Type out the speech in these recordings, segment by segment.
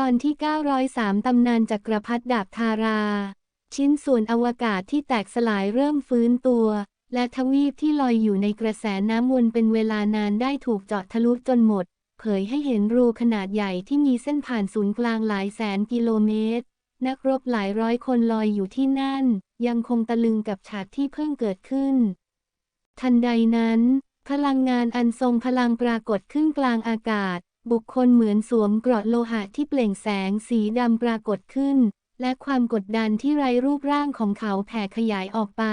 ตอนที่ 903 ตำนานจักรพรรดิดาบทารา ชิ้นส่วนอวกาศที่แตกสลายเริ่มฟื้นตัว และทวีปที่ลอยอยู่ในกระแสน้ำวนเป็นเวลานานได้ถูกเจาะทะลุจนหมด เผยให้เห็นรูขนาดใหญ่ที่มีเส้นผ่านศูนย์กลางหลายแสนกิโลเมตร นักรบหลายร้อยคนลอยอยู่ที่นั่น ยังคงตะลึงกับฉากที่เพิ่งเกิดขึ้น ทันใดนั้น พลังงานอันทรงพลังปรากฏขึ้นกลางอากาศ บุคคลเหมือนสวมกราะโลหะที่เปล่งแสงสีดำปรากฏขึ้น และความกดดันที่ไร้รูปร่างของเขาแผ่ขยายออกไป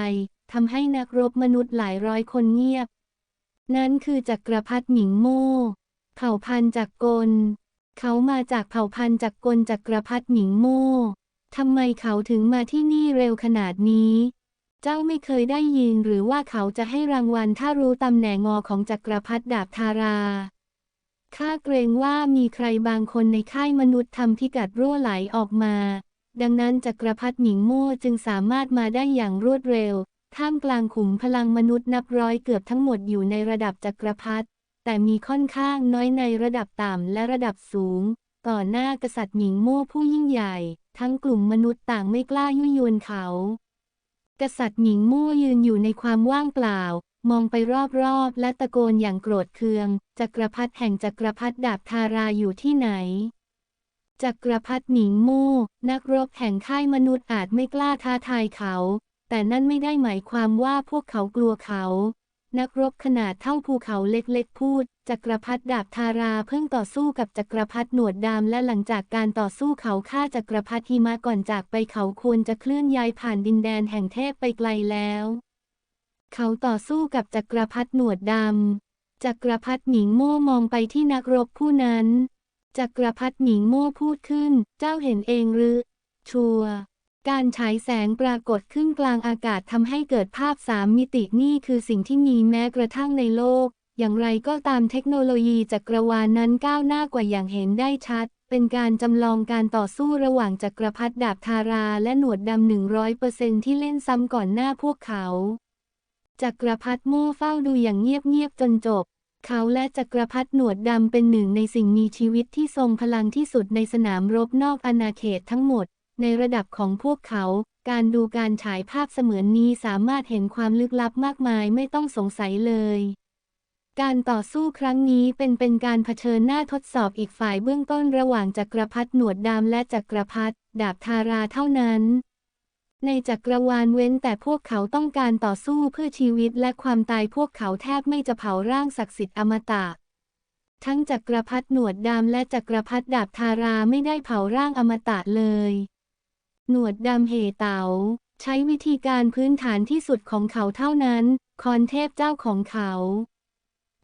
ทำให้นักรบมนุษย์หลายร้อยคนเงียบ นั่นคือจักรพรรดิหมิงโม่ เผ่าพันธุ์จักรกล เขามาจากเผ่าพันธุ์จักรกลจักรพรรดิหมิงโม่ทำไมเขาถึงมาที่นี่เร็วขนาดนี้ เจ้าไม่เคยได้ยินหรือว่าเขาจะให้รางวัลถ้ารู้ตำแหน่งงอของจักรพรรดิดาบทารา ข้าเกรงว่ามีใครบางคนในค่ายมนุษย์ทำพิกัดรั่วไหลออกมา ดังนั้นจักรพรรดิหมิงโม่จึงสามารถมาได้อย่างรวดเร็ว ท่ามกลางขุมพลังมนุษย์นับร้อยเกือบทั้งหมดอยู่ในระดับจักรพรรดิแต่มีค่อนข้างน้อยในระดับต่ำและระดับสูงต่อหน้ากษัตริย์หมิงโม่ผู้ยิ่งใหญ่ ทั้งกลุ่มมนุษย์ต่างไม่กล้ายุยวนเขา กษัตริย์หมิงโม่ยืนอยู่ในความว่างเปล่า มองไปรอบๆ และตะโกนอย่างโกรธเคือง จักรพรรดิแห่งจักรพรรดิดาบทาราอยู่ที่ไหน จักรพรรดิหมิงโม่นักรบแห่งค่ายมนุษย์อาจไม่กล้าท้าทายเขา แต่นั่นไม่ได้หมายความว่าพวกเขากลัวเขา นักรบขนาดเท่าภูเขาเล็กๆ พูด จักรพรรดิดาบทาราเพิ่งต่อสู้กับจักรพรรดิหนวดดำและหลังจากการต่อสู้เขาฆ่าจักรพรรดิหิมะก่อนจากไปเขาควรจะเคลื่อนย้ายผ่านดินแดนแห่งเทพไปไกลแล้ว เขาต่อสู้กับจักรพรรดิหนวดดำ จักรพรรดิหมิงโม่มองไปที่นักรบผู้นั้น จักรพรรดิหมิงโม่พูดขึ้น เจ้าเห็นเองหรือ ชัวร์การฉายแสงปรากฏขึ้นกลางอากาศทำให้เกิดภาพสามมิตินี่คือสิ่งที่มีแม้กระทั่งในโลก อย่างไรก็ตามเทคโนโลยีจักรวาลนนั้นก้าวหน้ากว่าอย่างเห็นได้ชัด เป็นการจำลองการต่อสู้ระหว่างจักรพรรดิดาบทาราและหนวดดำหนึ่งร้อยเปอร์เซนที่เล่นซ้ำก่อนหน้าพวกเขา จักรพรรดิโม่เฝ้าดูอย่างเงียบๆจนจบ เขาและจักรพรรดิหนวดดำเป็นหนึ่งในสิ่งมีชีวิตที่ทรงพลังที่สุดในสนามรบนอกอาณาเขตทั้งหมด ในระดับของพวกเขา การดูการฉายภาพเสมือนนี้สามารถเห็นความลึกลับมากมายไม่ต้องสงสัยเลย การต่อสู้ครั้งนี้เป็นเป็นการเผชิญหน้าทดสอบอีกฝ่ายเบื้องต้นระหว่างจักรพรรดิหนวดดำและจักรพรรดิดาบทาราเท่านั้น ในจักรวาลเว้นแต่พวกเขาต้องการต่อสู้เพื่อชีวิตและความตายพวกเขาแทบไม่จะเผาร่างศักดิ์สิทธิ์อมตะ ทั้งจักรพรรดิหนวดดำและจักรพรรดิดาบทาราไม่ได้เผาร่างอมตะเลย หนวดดำเหเตาใช้วิธีการพื้นฐานที่สุดของเขาเท่านั้น คอนเทพเจ้าของเขา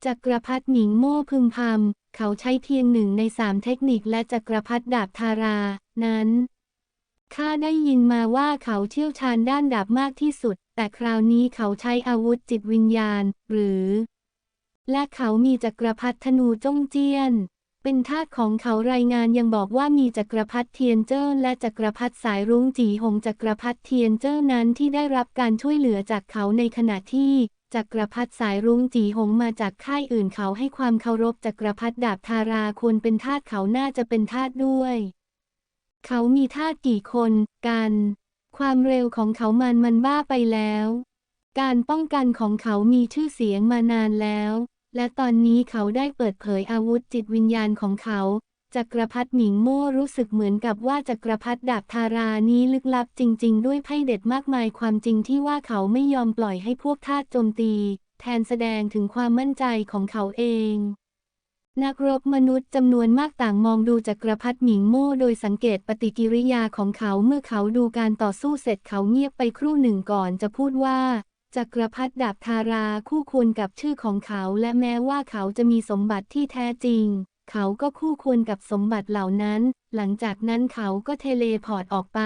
จักรพรรดิหมิงโม่พึมพำเขาใช้เพียงหนึ่งในสามเทคนิคและจักรพรรดิดาบทารา นั้น ข้าได้ยินมาว่าเขาเชี่ยวชาญด้านดาบมากที่สุด แต่คราวนี้เขาใช้อาวุธจิตวิญญาณ หรือ และเขามีจักรพรรดิธนูจ้องเจี้ยน เป็นทาสของเขารายงานยังบอกว่ามีจักรพรรดิเทียนเจิ้นและจักรพรรดิสายรุ้งจีหงจักรพรรดิเทียนเจิ้นนั้นที่ได้รับการช่วยเหลือจากเขาในขณะที่จักรพรรดิสายรุ้งจีหงมาจากค่ายอื่นเขาให้ความเคารพจักรพรรดิดาบทาราควรเป็นทาสเขาน่าจะเป็นทาสด้วย เขามีทาสกี่คนกัน ความเร็วของเขามันมันบ้าไปแล้ว การป้องกันของเขามีชื่อเสียงมานานแล้ว และตอนนี้เขาได้เปิดเผยอาวุธจิตวิญญาณของเขาจักรพรรดิหมิงโม่รู้สึกเหมือนกับว่าจักรพรรดิดาบทารานี้ลึกลับจริง ๆ ด้วยไพ่เด็ดมากมายความจริงที่ว่าเขาไม่ยอมปล่อยให้พวกทาสโจมตี แทนแสดงถึงความมั่นใจของเขาเอง นักรบมนุษย์จำนวนมากต่างมองดูจักรพรรดิหมิงโม่โดยสังเกตปฏิกิริยาของเขาเมื่อเขาดูการต่อสู้เสร็จเขาเงียบไปครู่หนึ่งก่อนจะพูดว่า จักรพรรดิดาบทาราคู่ควรกับชื่อของเขาและแม้ว่าเขาจะมีสมบัติที่แท้จริง เขาก็คู่ควรกับสมบัติเหล่านั้น หลังจากนั้นเขาก็เทเลพอร์ตออกไป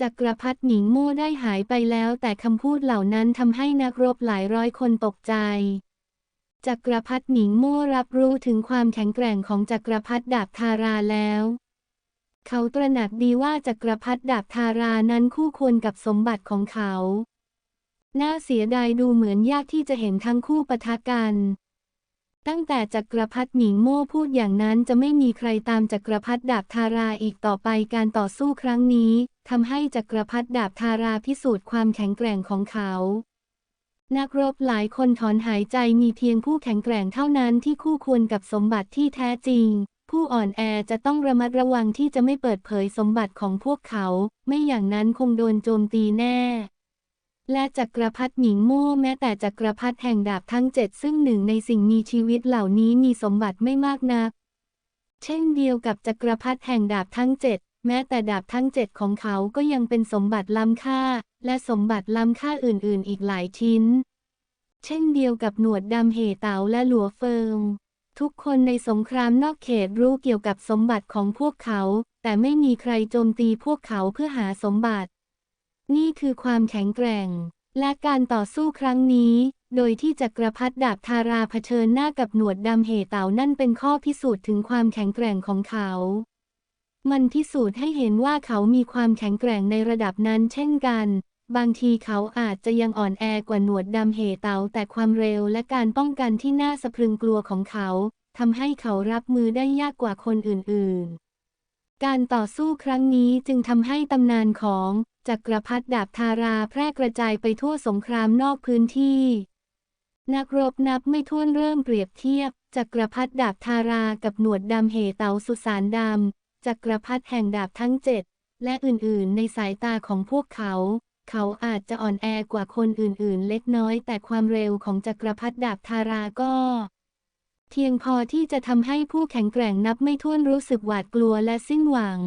จักรพรรดิหมิงโม่ได้หายไปแล้วแต่คำพูดเหล่านั้นทำให้นักรบหลายร้อยคนตกใจ จักรพรรดิหมิงโม่รับรู้ถึงความแข็งแกร่งของจักรพรรดิดาบทาราแล้ว เขาตระหนักดีว่าจักรพรรดิดาบทารานั้นคู่ควรกับสมบัติของเขา น่าเสียดายดูเหมือนยากที่จะเห็นทั้งคู่ปะทะกัน ตั้งแต่จักรพรรดิหมิงโม่พูดอย่างนั้นจะไม่มีใครตามจักรพรรดิดาบทาราอีกต่อไปการต่อสู้ครั้งนี้ทำให้จักรพรรดิดาบทาราพิสูจน์ความแข็งแกร่งของเขา นักรบหลายคนถอนหายใจมีเพียงผู้แข็งแกร่งเท่านั้นที่คู่ควรกับสมบัติที่แท้จริง ผู้อ่อนแอจะต้องระมัดระวังที่จะไม่เปิดเผยสมบัติของพวกเขา ไม่อย่างนั้นคงโดนโจมตีแน่ และจักรพรรดิหมิงโม่แม้แต่จักรพรรดิแห่งดาบทั้งเจ็ดซึ่งหนึ่งในสิ่งมีชีวิตเหล่านี้มีสมบัติไม่มากนัก เช่นเดียวกับจักรพรรดิแห่งดาบทั้งเจ็ด แม้แต่ดาบทั้งเจ็ดของเขาก็ยังเป็นสมบัติล้ำค่า และสมบัติล้ำค่าอื่นๆ อีกหลายชิ้น เช่นเดียวกับหนวดดำเหเตาและหลัวเฟิง ทุกคนในสงครามนอกเขตรู้เกี่ยวกับสมบัติของพวกเขา แต่ไม่มีใครโจมตีพวกเขาเพื่อหาสมบัติ นี่คือความแข็งแกร่ง และการต่อสู้ครั้งนี้ โดยที่จักรพรรดิดาบทาราเผชิญหน้ากับหนวดดำเหเตานั่นเป็นข้อพิสูจน์ถึงความแข็งแกร่งของเขา มันพิสูจน์ให้เห็นว่าเขามีความแข็งแกร่งในระดับนั้นเช่นกัน บางทีเขาอาจจะยังอ่อนแอกว่าหนวดดำเหเตาแต่ความเร็วและการป้องกันที่น่าสะพรึงกลัวของเขาทำให้เขารับมือได้ยากกว่าคนอื่นๆ การต่อสู้ครั้งนี้จึงทำให้ตำนานของจักรพรรดิดาบทาราแพร่กระจายไปทั่วสงครามนอกพื้นที่ นักรบนับไม่ถ้วนเริ่มเปรียบเทียบจักรพรรดิดาบทารากับหนวดดำเหเตาสุสานดำ จักรพรรดิแห่งดาบทั้งเจ็ดและอื่นๆ ในสายตาของพวกเขา เขาอาจจะอ่อนแอกว่าคนอื่นๆ เล็กน้อย แต่ความเร็วของจักรพรรดิดาบทาราก็ เพียงพอที่จะทำให้ผู้แข็งแกร่งนับไม่ถ้วนรู้สึกหวาดกลัวและสิ้นหวัง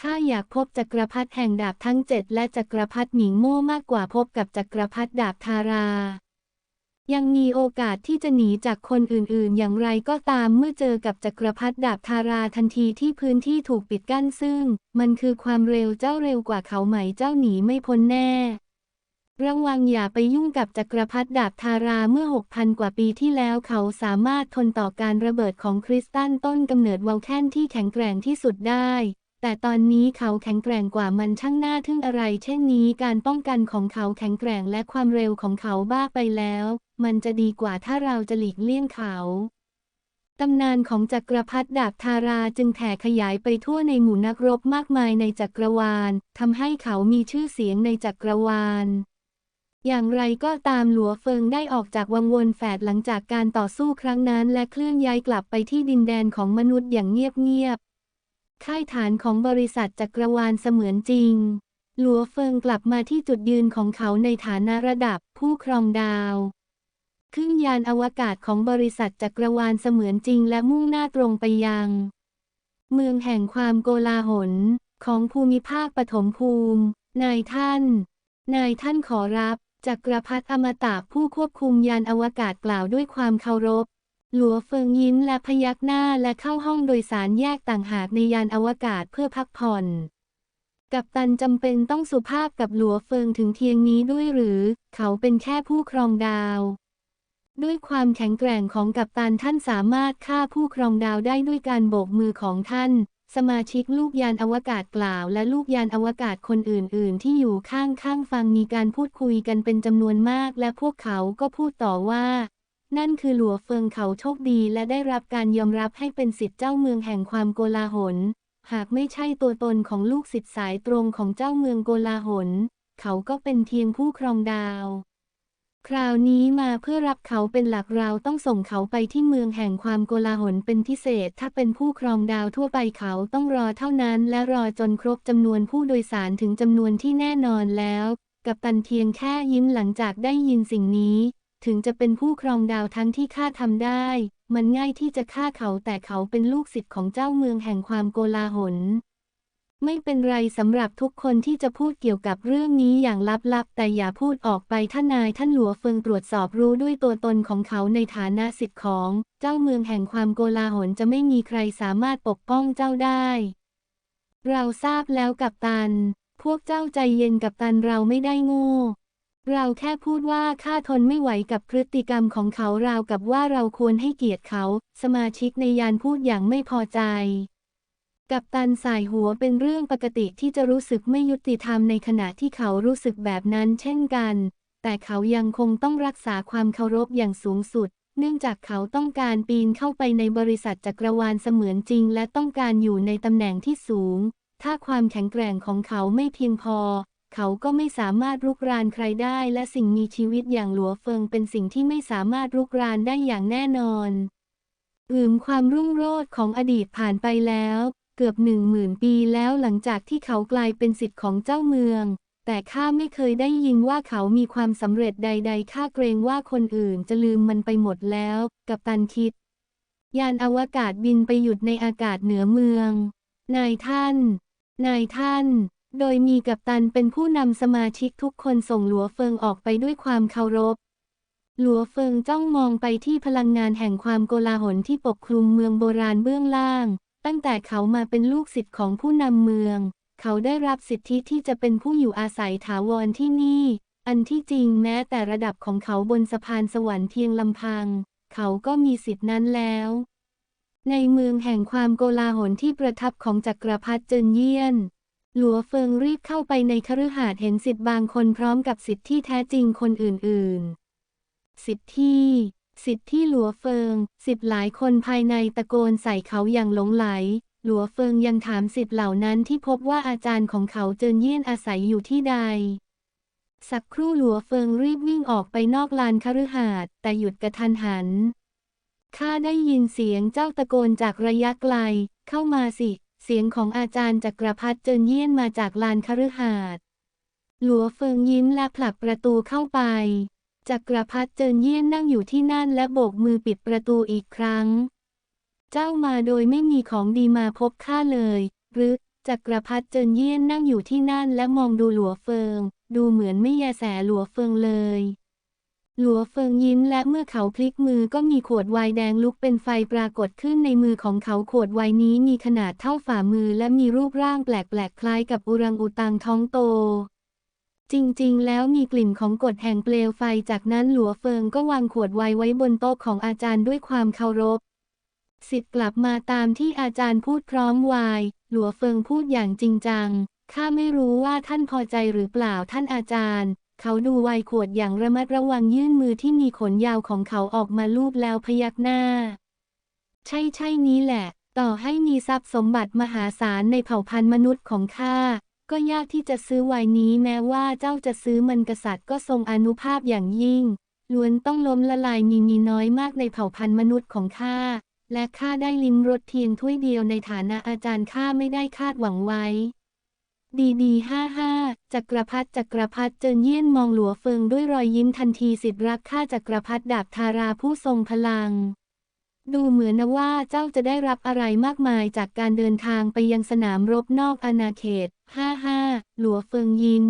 ข้าอยากพบจักรพรรดิแห่งดาบทั้งเจ็ดและจักรพรรดิหมิงโม่มากกว่าพบกับจักรพรรดิดาบทารา ยังมีโอกาสที่จะหนีจากคนอื่นๆ อย่างไรก็ตามเมื่อเจอกับจักรพรรดิดาบทาราทันทีที่พื้นที่ถูกปิดกั้นซึ่ง มันคือความเร็วเจ้าเร็วกว่าเขาไหมเจ้าหนีไม่พ้นแน่ ระวังอย่าไปยุ่งกับจักรพรรดิดาบทาราเมื่อ 6,000 กว่าปีที่แล้วเขาสามารถทนต่อการระเบิดของคริสตัลต้นกำเนิดวอลแคนที่แข็งแกร่งที่สุดได้แต่ตอนนี้เขาแข็งแกร่งกว่ามันช่างน่าทึ่งอะไร เช่นนี้การป้องกันของเขาแข็งแกร่งและความเร็วของเขาบ้าไปแล้ว มันจะดีกว่าถ้าเราจะหลีกเลี่ยงเขาตำนานของจักรพรรดิดาบทาราจึงแผ่ขยายไปทั่วในหมู่นักรบมากมายในจักรวาลทำให้เขามีชื่อเสียงในจักรวาล อย่างไรก็ตามหลัวเฟิงได้ออกจากวังวนแฝดหลังจากการต่อสู้ครั้งนั้น และเคลื่อนย้ายกลับไปที่ดินแดนของมนุษย์อย่างเงียบๆค่ายฐานของบริษัทจักรวาลเสมือนจริง หลัวเฟิงกลับมาที่จุดยืนของเขาในฐานะระดับผู้ครองดาว ขึ้นยานอวกาศของบริษัทจักรวาลเสมือนจริงและมุ่งหน้าตรงไปยัง เมืองแห่งความโกลาหล ของภูมิภาคปฐมภูมิ นายท่าน นายท่านขอรับจักรพรรดิอมตะผู้ควบคุมยานอวกาศกล่าวด้วยความเคารพ หลัวเฟิงยิ้มและพยักหน้าและเข้าห้องโดยสารแยกต่างหากในยานอวกาศเพื่อพักผ่อน กัปตันจำเป็นต้องสุภาพกับหลัวเฟิงถึงเทียงนี้ด้วยหรือ เขาเป็นแค่ผู้ครองดาว ด้วยความแข็งแกร่งของกัปตันท่านสามารถฆ่าผู้ครองดาวได้ด้วยการโบกมือของท่าน สมาชิกลูกยานอวกาศกล่าว และลูกยานอวกาศคนอื่น ๆ ที่อยู่ข้างๆฟังมีการพูดคุยกันเป็นจำนวนมาก และพวกเขาก็พูดต่อว่า นั่นคือหลัวเฟิงเขาโชคดี และได้รับการยอมรับให้เป็นสิทธิ์เจ้าเมืองแห่งความโกลาหล หากไม่ใช่ตัวตนของลูกศิษย์สายตรงของเจ้าเมืองโกลาหล เขาก็เป็นเพียงผู้ครองดาว คราวนี้มาเพื่อรับเขาเป็นหลักเราต้องส่งเขาไปที่เมืองแห่งความโกลาหลเป็นพิเศษ ถ้าเป็นผู้ครองดาวทั่วไปเขาต้องรอเท่านั้น และรอจนครบจำนวนผู้โดยสารถึงจำนวนที่แน่นอนแล้ว กับตันเพียงแค่ยิ้มหลังจากได้ยินสิ่งนี้ ถึงจะเป็นผู้ครองดาวทั้งที่ข้าทำได้ มันง่ายที่จะฆ่าเขาแต่เขาเป็นลูกศิษย์ของเจ้าเมืองแห่งความโกลาหล ไม่เป็นไรสำหรับทุกคนที่จะพูดเกี่ยวกับเรื่องนี้อย่างลับๆ แต่อย่าพูดออกไปท่านนายท่านหลัวเฟิงตรวจสอบรู้ด้วยตัวตนของเขาในฐานะสิทธิ์ของ เจ้าเมืองแห่งความโกลาหลจะไม่มีใครสามารถปกป้องเจ้าได้ เราทราบแล้วกับตัน พวกเจ้าใจเย็นกับตันเราไม่ได้โง่เราแค่พูดว่าข้าทนไม่ไหวกับพฤติกรรมของเขาราวกับว่าเราควรให้เกียรติเขา สมาชิกในยานพูดอย่างไม่พอใจ กับตันสายหัวเป็นเรื่องปกติที่จะรู้สึกไม่ยุติธรรมในขณะที่เขารู้สึกแบบนั้นเช่นกัน แต่เขายังคงต้องรักษาความเคารพอย่างสูงสุด เนื่องจากเขาต้องการปีนเข้าไปในบริษัทจักรวาลเสมือนจริง และต้องการอยู่ในตำแหน่งที่สูง ถ้าความแข็งแกร่งของเขาไม่เพียงพอ เขาก็ไม่สามารถรุกรานใครได้ และสิ่งมีชีวิตอย่างหลัวเฟิงเป็นสิ่งที่ไม่สามารถรุกรานได้อย่างแน่นอนอืมความรุ่งโรจน์ของอดีตผ่านไปแล้ว เกือบหนึ่งหมื่นปีแล้วหลังจากที่เขากลายเป็นสิทธิ์ของเจ้าเมือง แต่ข้าไม่เคยได้ยินว่าเขามีความสำเร็จใด ๆ ข้าเกรงว่าคนอื่นจะลืมมันไปหมดแล้ว กับตันคิด ยานอวกาศบินไปหยุดในอากาศเหนือเมือง นายท่าน นายท่าน โดยมีกัปตันเป็นผู้นำสมาชิกทุกคนส่งหลัวเฟิงออกไปด้วยความเคารพหลัวเฟิงจ้องมองไปที่พลังงานแห่งความโกลาหลที่ปกคลุมเมืองโบราณเบื้องล่าง ตั้งแต่เขามาเป็นลูกศิษย์ของผู้นำเมือง เขาได้รับสิทธิที่จะเป็นผู้อยู่อาศัยถาวรที่นี่ อันที่จริงแม้แต่ระดับของเขาบนสะพานสวรรค์เพียงลำพัง เขาก็มีสิทธินั้นแล้ว ในเมืองแห่งความโกลาหลที่ประทับของจักรพรรดิเจินเยี่ยน หลัวเฟิงรีบเข้าไปในคฤหาสน์เห็นสิทธิ์บางคนพร้อมกับสิทธิที่แท้จริงคนอื่น ๆ สิทธิที่ สิทธิ์ที่หลัวเฟิง สิทธิหลายคนภายในตะโกนใส่เขาอย่างหลงไหล หลัวเฟิงยังถามสิทธิ์เหล่านั้นที่พบว่าอาจารย์ของเขาเจินเยี่ยนอาศัยอยู่ที่ใด สักครู่หลัวเฟิงรีบวิ่งออกไปนอกลานคฤหาสน์แต่หยุดกระทันหัน ข้าได้ยินเสียงเจ้าตะโกนจากระยะไกล เข้ามาสิ เสียงของอาจารย์จักรพัฒเจินเยี่ยนมาจากลานคฤหาสน์หลัวเฟิงยิ้มและผลักประตูเข้าไป จักรพัฒเจินเยี่ยนนั่งอยู่ที่นั่นและโบกมือปิดประตูอีกครั้ง เจ้ามาโดยไม่มีของดีมาพบข้าเลย หรือจักรพัฒเจินเยี่ยนนั่งอยู่ที่นั่นและมองดูหลัวเฟิง ดูเหมือนไม่แยแสหลัวเฟิงเลย หลัวเฟิงยิ้มและเมื่อเขาพลิกมือก็มีขวดไวน์แดงลุกเป็นไฟปรากฏขึ้นในมือของเขาขวดไวน์นี้มีขนาดเท่าฝ่ามือและมีรูปร่างแปลกๆคล้ายกับอุรังอุตังท้องโต จริงๆ แล้วมีกลิ่นของกฎแห่งเปลวไฟจากนั้นหลัวเฟิงก็วางขวดไวน์ไว้บนโต๊ะของอาจารย์ด้วยความเคารพสิทธิ์กลับมาตามที่อาจารย์พูดพร้อมไวน์หลัวเฟิงพูดอย่างจริงจัง ข้าไม่รู้ว่าท่านพอใจหรือเปล่าท่านอาจารย์ เขาดูไวขวดอย่างระมัดระวังยื่นมือที่มีขนยาวของเขาออกมาลูบแล้วพยักหน้า ใช่ใช่นี้แหละ ต่อให้มีทรัพย์สมบัติมหาศาลในเผ่าพันธุ์มนุษย์ของข้า ก็ยากที่จะซื้อไวน์นี้แม้ว่าเจ้าจะซื้อมันกษัตริย์ก็ทรงอนุภาพอย่างยิ่ง ล้วนต้องล้มละลายมีมีน้อยมากในเผ่าพันธุ์มนุษย์ของข้า และข้าได้ลิ้มรสเพียงถ้วยเดียวในฐานะอาจารย์ข้าไม่ได้คาดหวังไว้ ดีดีห้าห้าจักรพัฒจักรพัฒเจินเยี่ยนมองหลัวเฟิงด้วยรอยยิ้มทันทีสิทธิรักข้าจักรพัฒดาบทาราผู้ทรงพลัง ดูเหมือนนะว่าเจ้าจะได้รับอะไรมากมายจากการเดินทางไปยังสนามรบนอกอาณาเขตห้าห้าหลัวเฟิงยิ้ม